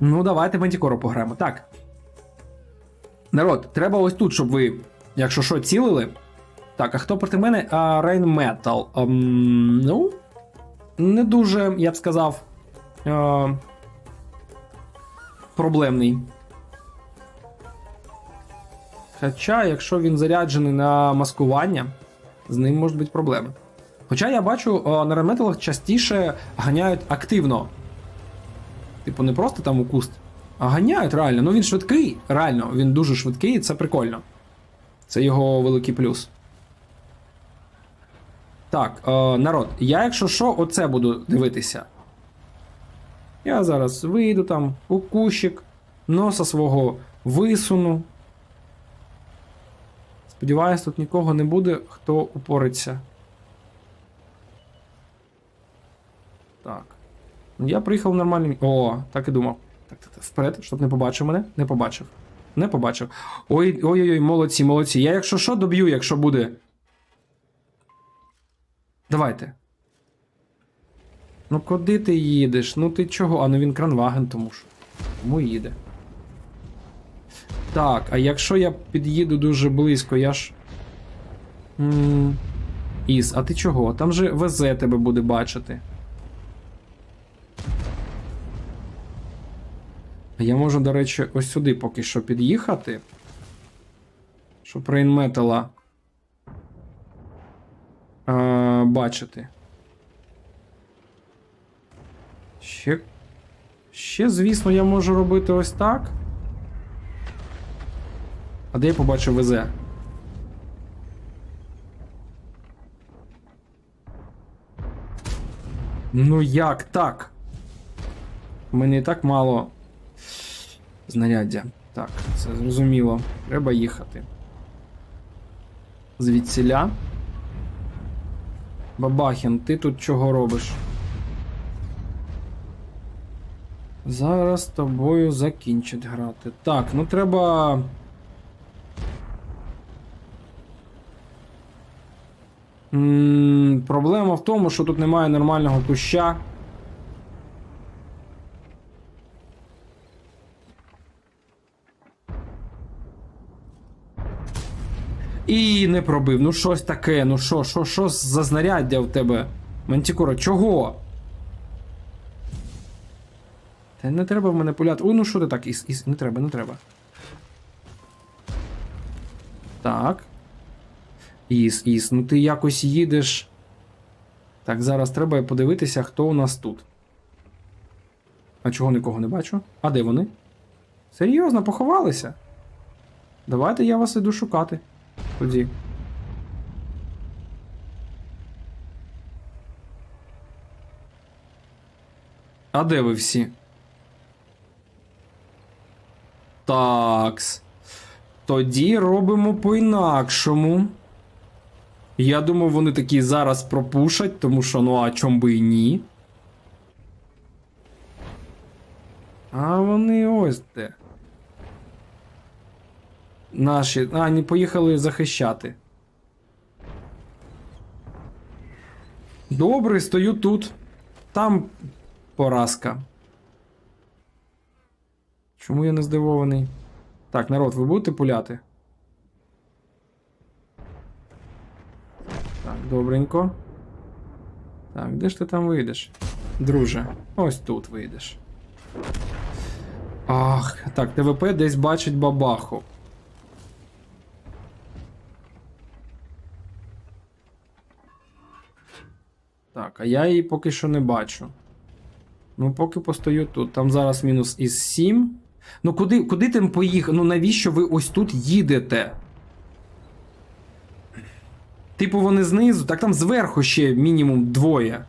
Ну, давайте мантікору пограємо. Так. Народ, треба ось тут, щоб ви, якщо що, цілили. Так, а хто проти мене? А, Rain Metal. Ем, ну, не дуже, я б сказав. Е, проблемний. Хоча, якщо він заряджений на маскування, з ним можуть бути проблеми. Хоча я бачу, е, на реметалах частіше ганяють активно. Типу, не просто там у куст, а ганяють реально. Ну він швидкий, реально, він дуже швидкий, і це прикольно. Це його великий плюс. Так, е, народ, я, якщо що, оце буду дивитися. Я зараз вийду там у кущик, носа свого висуну. Сподіваюсь, тут нікого не буде, хто упориться. Так. Я приїхав в нормальний. О, так і думав. Так, так, так, вперед, щоб не побачив мене. Не побачив. Не побачив. Ой, ой-ой, молодці, молодці. Я, якщо що, доб'ю, якщо буде. Давайте. Ну куди ти їдеш? Ну ти чого? А ну він кранваген, тому що. Тому їде. Так, а якщо я під'їду дуже близько, я ж. М, Іс, а ти чого? Там же ВЗ тебе буде бачити. Я можу, до речі, ось сюди поки що під'їхати. Щоб рейнметала е, бачити. Ще. Ще, звісно, я можу робити ось так. А де я побачив ВЗ? Ну як так? У мене і так мало знаряддя. Так, це зрозуміло. Треба їхати. Звідсіля. Бабахін, ти тут чого робиш? Зараз тобою закінчать грати. Так, ну треба. М, Проблема в тому, що тут немає нормального куща. І не пробив. Ну щось таке. Ну що, що, що за знаряддя в тебе? Мантікора, чого? Та не треба в мене пуляти. Ой, ну що ти так? Іс, іс, не треба, не треба. Так. Іс, іс, ну ти якось їдеш. Так, зараз треба подивитися, хто у нас тут. А чого нікого не бачу? А де вони? Серйозно, поховалися? Давайте я вас іду шукати. Тоді. А де ви всі? Такс. Тоді робимо по-інакшому. Я думав, вони такі зараз пропушать, тому що ну а чом би і ні. А вони ось де. Наші. А, не поїхали захищати. Добре, стою тут. Там поразка. Чому я не здивований? Так, народ, ви будете пуляти? Так, добренько. Так, де ж ти там вийдеш? Друже, ось тут вийдеш. Ах, так, ТВП десь бачить бабаху. А я її поки що не бачу. Ну, поки постою тут. Там зараз мінус із 7. Ну, куди, куди ти поїхав? Ну навіщо ви ось тут їдете? Типу, вони знизу, так там зверху ще мінімум двоє.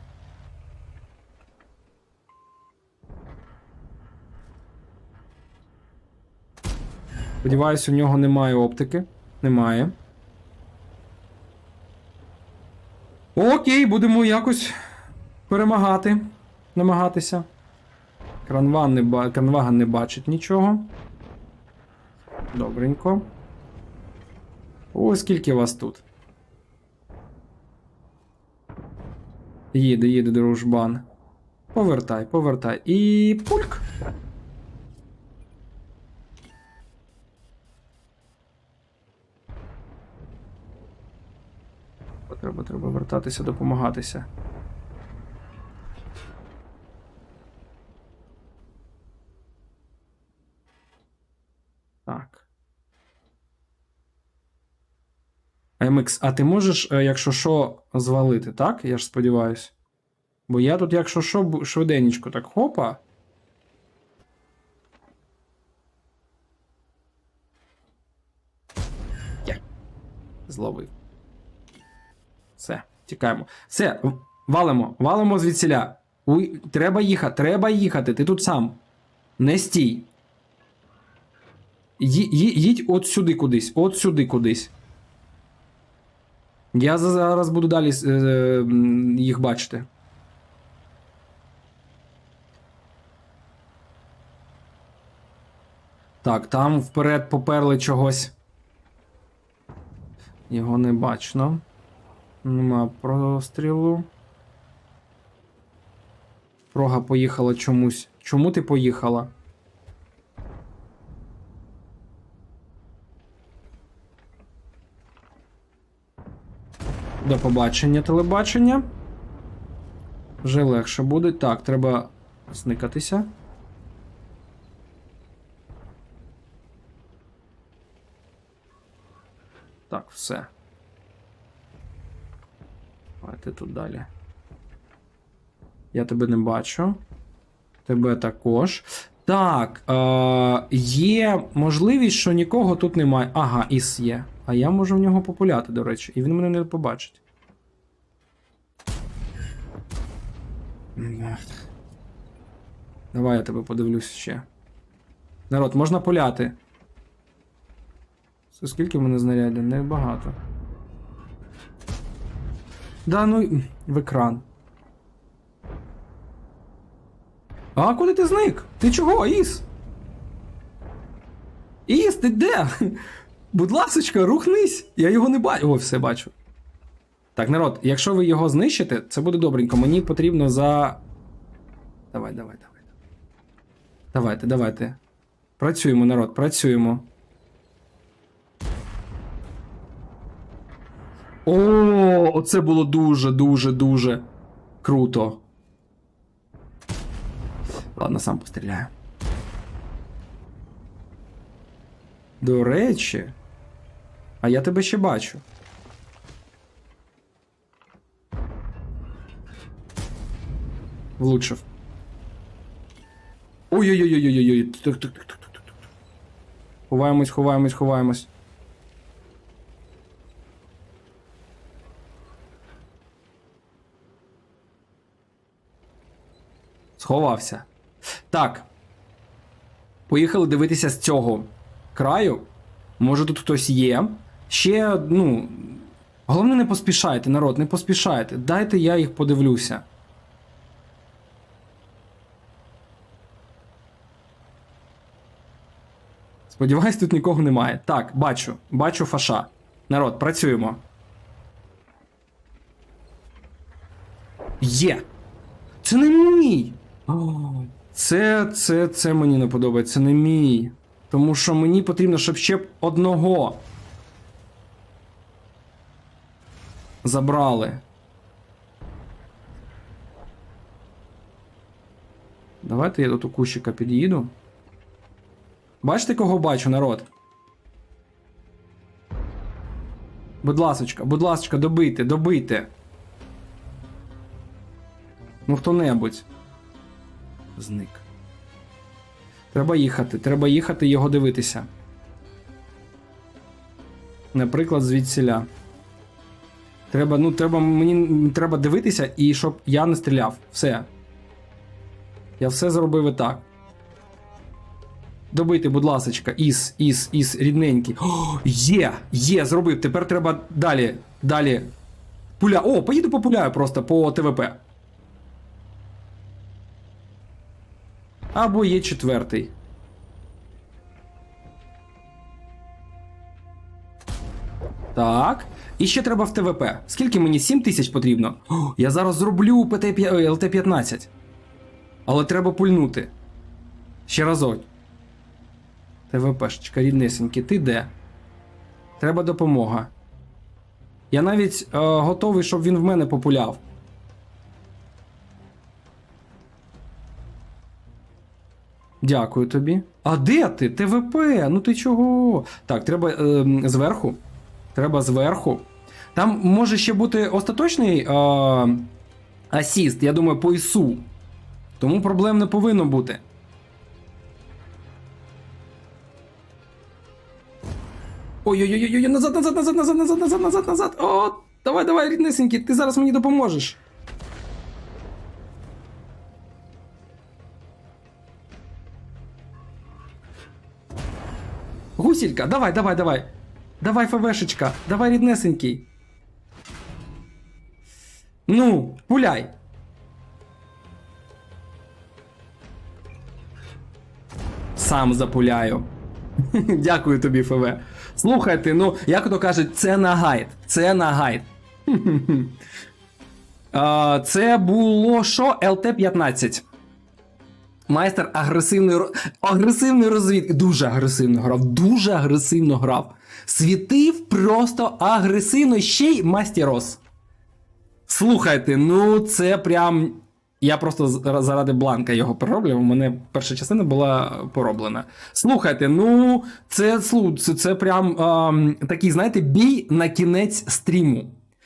Сподіваюсь, у нього немає оптики. Немає. Окей, будемо якось перемагати, намагатися. Кранван не Кранвага не бачить нічого. Добренько. О, скільки вас тут. Їде, їде дружбан. Повертай, повертай. І пульк. Треба, треба вертатися, допомагатися. MX, а ти можеш, е, якщо що, звалити, так? Я ж сподіваюсь. Бо я тут, якщо що, швиденечко так хопа. Я. Зловив. Все, тікаємо. Все, валимо, валимо звідсіля. Уй, треба їхати, треба їхати, ти тут сам. Не стій. Ї- Їдь от сюди кудись, от сюди кудись. Я зараз буду далі е, їх бачити. Так, там вперед поперли чогось. Його не бачно. Нема прострілу. Прога поїхала чомусь. Чому ти поїхала? До побачення, телебачення. Вже легше буде. Так, треба зникатися. Так, все. Давайте тут далі. Я тебе не бачу. Тебе також. Так, е, є можливість, що нікого тут немає. Ага, іс є. А я можу в нього популяти, до речі, і він мене не побачить. Давай я тебе подивлюсь ще. Народ, можна пуляти. Це скільки в мене знаряддя? Небагато. Да, ну в екран. А куди ти зник? Ти чого, Іс? Іс, ти де? Будь ласочка, рухнись! Я його не бачу. О, все бачу. Так, народ, якщо ви його знищите, це буде добренько. Мені потрібно за. Давай, давай, давай. Давайте, давайте. Працюємо, народ, працюємо. О, оце було дуже, дуже, дуже круто. Ладно, сам постріляю. До речі. А я тебе ще бачу. Влучив. Ой-ой-ой-ой-ой-ой. Ховаємось, ховаємось, ховаємось. Сховався. Так. Поїхали дивитися з цього краю. Може тут хтось є. Ще, ну. Головне, не поспішайте, народ, не поспішайте. Дайте я їх подивлюся. Сподіваюсь, тут нікого немає. Так, бачу, бачу фаша. Народ, працюємо. Є! Це не мій! Це, це, це мені не подобається, це не мій. Тому що мені потрібно, щоб ще б одного забрали. Давайте я до ту кущика під'їду. Бачите, кого бачу, народ? Будь ласочка, будь ласочка, добийте, добийте. Ну хто-небудь. Зник. Треба їхати, треба їхати його дивитися. Наприклад, звідсіля. Треба, ну, треба, мені треба дивитися і щоб я не стріляв. Все. Я все зробив і так. Добити, будь ласочка, іс, іс, іс, рідненький. О, є! Є, зробив. Тепер треба далі. Далі. Пуля. О, поїду популяю просто по ТВП. Або є четвертий. Так. І ще треба в ТВП. Скільки мені? 7 тисяч потрібно. О, я зараз зроблю ПТ ЛТ-15. Але треба пульнути. Ще разок. ТВПшечка, ріднесенький, ти де? Треба допомога. Я навіть е, готовий, щоб він в мене популяв. Дякую тобі. А де ти? ТВП? Ну ти чого? Так, треба е, зверху. Треба зверху. Там може ще бути остаточний е, асіст, я думаю, по ІСУ. Тому проблем не повинно бути. Ой-ой-ой, назад, назад, назад, назад, назад, назад, назад, назад. О, давай, давай, ріднесенький, ти зараз мені допоможеш. Гусілька, давай, давай, давай. Давай, ФВшечка, давай, ріднесенький. Ну, пуляй. Сам запуляю. Дякую тобі, ФВ. Слухайте, ну, як то кажуть, це на гайд. Це на гайд. Це було що? ЛТ-15. Майстер агресивної, агресивної розвідки. Дуже агресивно грав. Дуже агресивно грав. Світив просто агресивно, ще й мастерос. Слухайте, ну це прям. Я просто заради бланка його перероблював. У мене перша частина була пороблена. Слухайте, ну це це, це прям ем, такий, знаєте, бій на кінець стріму.